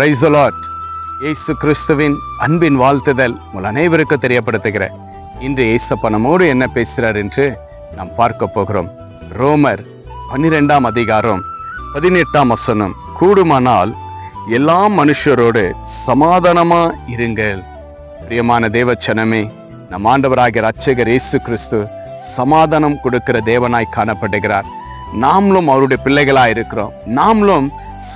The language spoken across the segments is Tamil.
பிரைஸ் இயேசு கிறிஸ்துவின் அன்பின் வாழ்த்துதல் உங்கள் அனைவருக்கும் தெரியப்படுத்துகிறேன். இன்று இயேசப்ப நம்மோடு என்ன பேசுகிறார் என்று நாம் பார்க்க போகிறோம். ரோமர் பன்னிரெண்டாம் அதிகாரம் பதினெட்டாம் வசனம். கூடுமானால் எல்லா மனுஷரோடு சமாதானமா இருங்கள். பிரியமான தேவச்சனமே நம் ஆண்டவராகிய ரட்சகர் இயேசு கிறிஸ்து சமாதானம் கொடுக்கிற தேவனாய் காணப்படுகிறார். நாமளும் அவருடைய பிள்ளைகளாக இருக்கிறோம் நாமளும்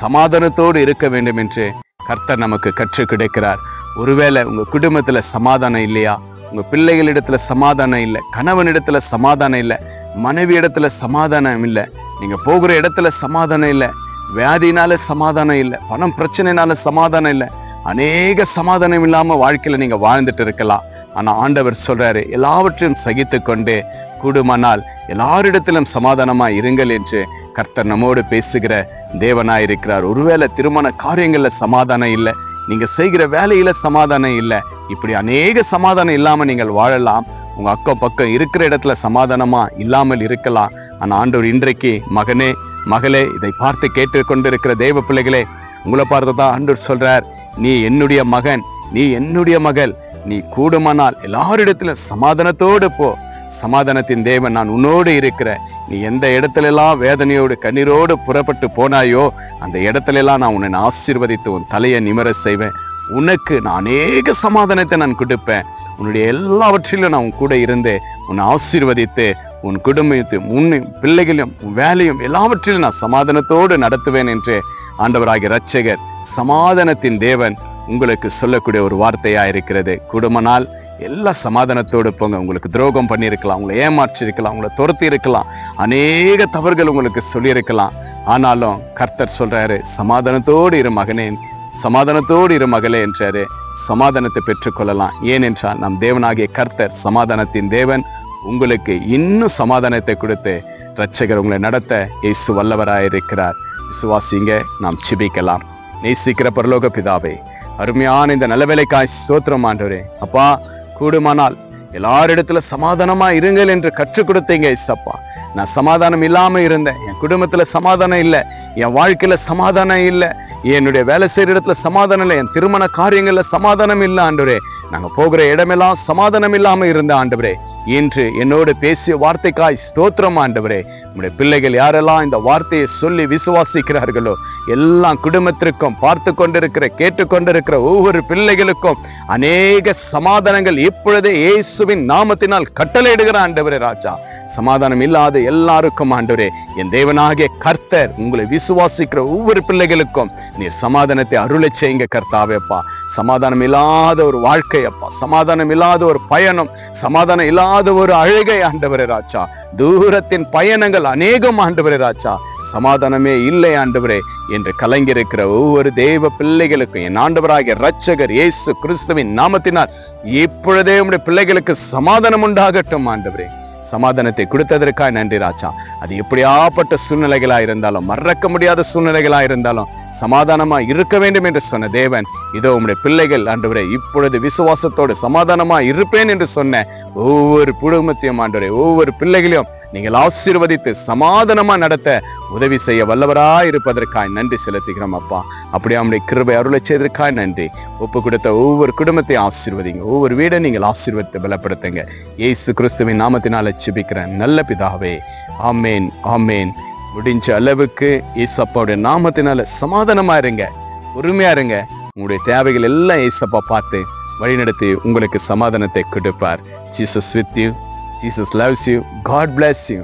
சமாதானத்தோடு இருக்க வேண்டும் என்று கர்த்தர் நமக்கு கற்றுக் கிடைக்கிறார். ஒருவேளை உங்க குடும்பத்துல சமாதானம் இல்லையா? உங்க பிள்ளைகளிடத்துல சமாதானம் இல்லை. கணவனிடத்துல சமாதானம் இல்லை. மனைவி இடத்துல சமாதானம் இல்லை. நீங்க போகிற இடத்துல சமாதானம் இல்லை. வியாதினால சமாதானம் இல்லை. பணம் பிரச்சனைனால சமாதானம் இல்லை. அநேக சமாதானம் இல்லாம வாழ்க்கையில நீங்க வாழ்ந்துட்டு இருக்கலாம். ஆனா ஆண்டவர் சொல்றாரு எல்லாவற்றையும் சகித்து கொண்டு கூடுமானால் எல்லாரிடத்திலும் சமாதானமா இருங்கள் என்று கர்த்தர் நம்மோடு பேசுகிற தேவனாய் இருக்கிறார் ஒருவேளை திருமண காரியங்கள்ல சமாதானம் இல்லை நீங்க செய்கிற வேலையில சமாதானம் இல்லை இப்படி அநேக சமாதானம் இல்லாம நீங்கள் வாழலாம். உங்க அக்கம் பக்கம் இருக்கிற இடத்துல சமாதானமா இல்லாமல் இருக்கலாம். ஆனா ஆண்டவர் இன்றைக்கு மகனே மகளே இதை பார்த்து கேட்டு கொண்டிருக்கிற தெய்வ பிள்ளைகளே உங்களை பார்த்து தான் ஆண்டவர் சொல்றார் நீ என்னுடைய மகன் நீ என்னுடைய மகள் நீ கூடுமானால் எல்லாரிடத்திலும் சமாதானத்தோடு போ. சமாதானத்தின் தேவன் நான் உன்னோடு இருக்கிறேன் நீ எந்த இடத்துல எல்லாம் வேதனையோடு கண்ணீரோடு புறப்பட்டு போனாயோ அந்த இடத்துல எல்லாம் நான் உன்னை ஆசீர்வதித்து உன் தலையை நிமர செய்வேன். உனக்கு நான் அநேக சமாதானத்தை நான் கொடுப்பேன். உன்னுடைய எல்லாவற்றிலும் நான் உன் கூட இருந்து உன்னை ஆசீர்வதித்து உன் குடும்பத்தை உன் பிள்ளைகளையும் உன் வேலையும் எல்லாவற்றிலும் நான் சமாதானத்தோடு நடத்துவேன் என்று ஆண்டவராகிய ரட்சகர் சமாதானத்தின் தேவன் உங்களுக்கு சொல்லக்கூடிய ஒரு வார்த்தையா இருக்கிறது. குடும்பனால் எல்லா சமாதானத்தோடு போங்க. உங்களுக்கு துரோகம் பண்ணியிருக்கலாம். உங்களை ஏமாற்றிருக்கலாம் உங்களை துரத்தி இருக்கலாம் அநேக தவறுகள் உங்களுக்கு சொல்லியிருக்கலாம். ஆனாலும் கர்த்தர் சொல்றாரு சமாதானத்தோடு இரு மகனேன் சமாதானத்தோடு இரு மகளே என்றாரு. சமாதானத்தை பெற்றுக்கொள்ளலாம். ஏனென்றால் நம் தேவனாகிய கர்த்தர் சமாதானத்தின் தேவன். உங்களுக்கு இன்னும் சமாதானத்தை கொடுத்து ரட்சகர் உங்களை நடத்த இயேசு வல்லவராயிருக்கிறார். விசுவாசிங்க நாம் சிபிக்கலாம் நேசிக்கிற பரலோக பிதாவை அருமையான இந்த நல்ல வேலைக்காய் ஸ்தோத்திரம் ஆண்டவரே. அப்பா கூடுமானால் எல்லாரிடத்துல சமாதானமா இருங்கள் என்று கற்றுக் கொடுத்தீங்க இசப்பா நான் சமாதானம் இல்லாம இருந்தேன். என் குடும்பத்துல சமாதானம் இல்லை. என் வாழ்க்கையில சமாதானம் இல்லை. என்னுடைய வேலை செய்யற இடத்துல சமாதானம் இல்லை. என் திருமண காரியங்கள்ல சமாதானம் இல்லை ஆண்டவரே. நாங்க போகிற இடமெல்லாம் சமாதானம் இல்லாம இருந்த ஆண்டவரே. இன்று என்னோடு பேசிய வார்த்தைக்காய் ஸ்தோத்திரம் ஆண்டவரே. நம்முடைய பிள்ளைகள் யாரெல்லாம் இந்த வார்த்தையை சொல்லி விசுவாசிக்கிறார்களோ எல்லா குடும்பத்திற்கும் பார்த்து கொண்டிருக்கிற கேட்டுக்கொண்டிருக்கிற ஒவ்வொரு பிள்ளைகளுக்கும் அநேக சமாதானங்கள் இப்பொழுதே இயேசுவின் நாமத்தினால் கட்டளையிடுகிற ஆண்டவரே ராஜா. சமாதானம் இல்லாத எல்லாருக்கும் ஆண்டவரே என் தேவனாகிய கர்த்தர் உங்களை விசுவாசிக்கிற ஒவ்வொரு பிள்ளைகளுக்கும் நீர் சமாதானத்தை அருளை செய்யுங்க கர்த்தாவேப்பா சமாதானம் இல்லாத ஒரு வாழ்க்கை அப்பா. சமாதானம் இல்லாத ஒரு பயணம் சமாதானம் இல்லாத ஒரு அழுகை ஆண்டவரே ராஜா. தூரத்தின் பயணங்கள் அநேகம் ஆண்டவரே ராஜா. சமாதானமே இல்லை ஆண்டவரே என்று கலங்கியிருக்கிற ஒவ்வொரு தேவ பிள்ளைகளுக்கும் என் ஆண்டவராகிய ரட்சகர் இயேசு கிறிஸ்துவின் நாமத்தினால் இப்பொழுதே உடைய பிள்ளைகளுக்கு சமாதானம் உண்டாகட்டும் ஆண்டவரே. சமாதானத்தை கொடுத்ததற்காக நன்றி ராஜா. அது எப்படியாப்பட்ட சூழ்நிலைகளா இருந்தாலும் மறக்க முடியாத சூழ்நிலைகளா இருந்தாலும் சமாதானமா இருக்க வேண்டும் என்று சொன்ன தேவன் இதோ உம்முடைய பிள்ளைகள் ஆண்டவரே இப்பொழுது விசுவாசத்தோடு சமாதானமா இருப்பேன் என்று சொன்ன ஒவ்வொரு குடும்பத்தையும் ஆண்டவரே ஒவ்வொரு பிள்ளைகளையும் நீங்கள் ஆசீர்வதித்து சமாதானமா நடத்த உதவி செய்ய வல்லவராய் இருப்பதற்காய் நன்றி செலுத்துகிறோம் அப்பா. அப்படியே அவனுடைய கிருபை அருளை செய்ததற்காய் நன்றி. ஒப்பு கொடுத்த ஒவ்வொரு குடும்பத்தையும் ஆசீர்வதிங்க. ஒவ்வொரு வீடை நீங்கள் ஆசீர்வதித்து பலப்படுத்துங்க. ஏசு கிறிஸ்துவின் நாமத்தினால சிபிக்கிற நல்ல பிதாவே. ஆமேன் ஆமேன். முடிஞ்ச அளவுக்கு ஏசப்பாவுடைய நாமத்தினால சமாதானமா இருங்க பொறுமையா இருங்க உங்களுடைய தேவைகள் எல்லாம் ஏசப்பா பார்த்து வழிநடத்தி உங்களுக்கு சமாதானத்தை கொடுப்பார். Jesus with you Jesus loves you God bless you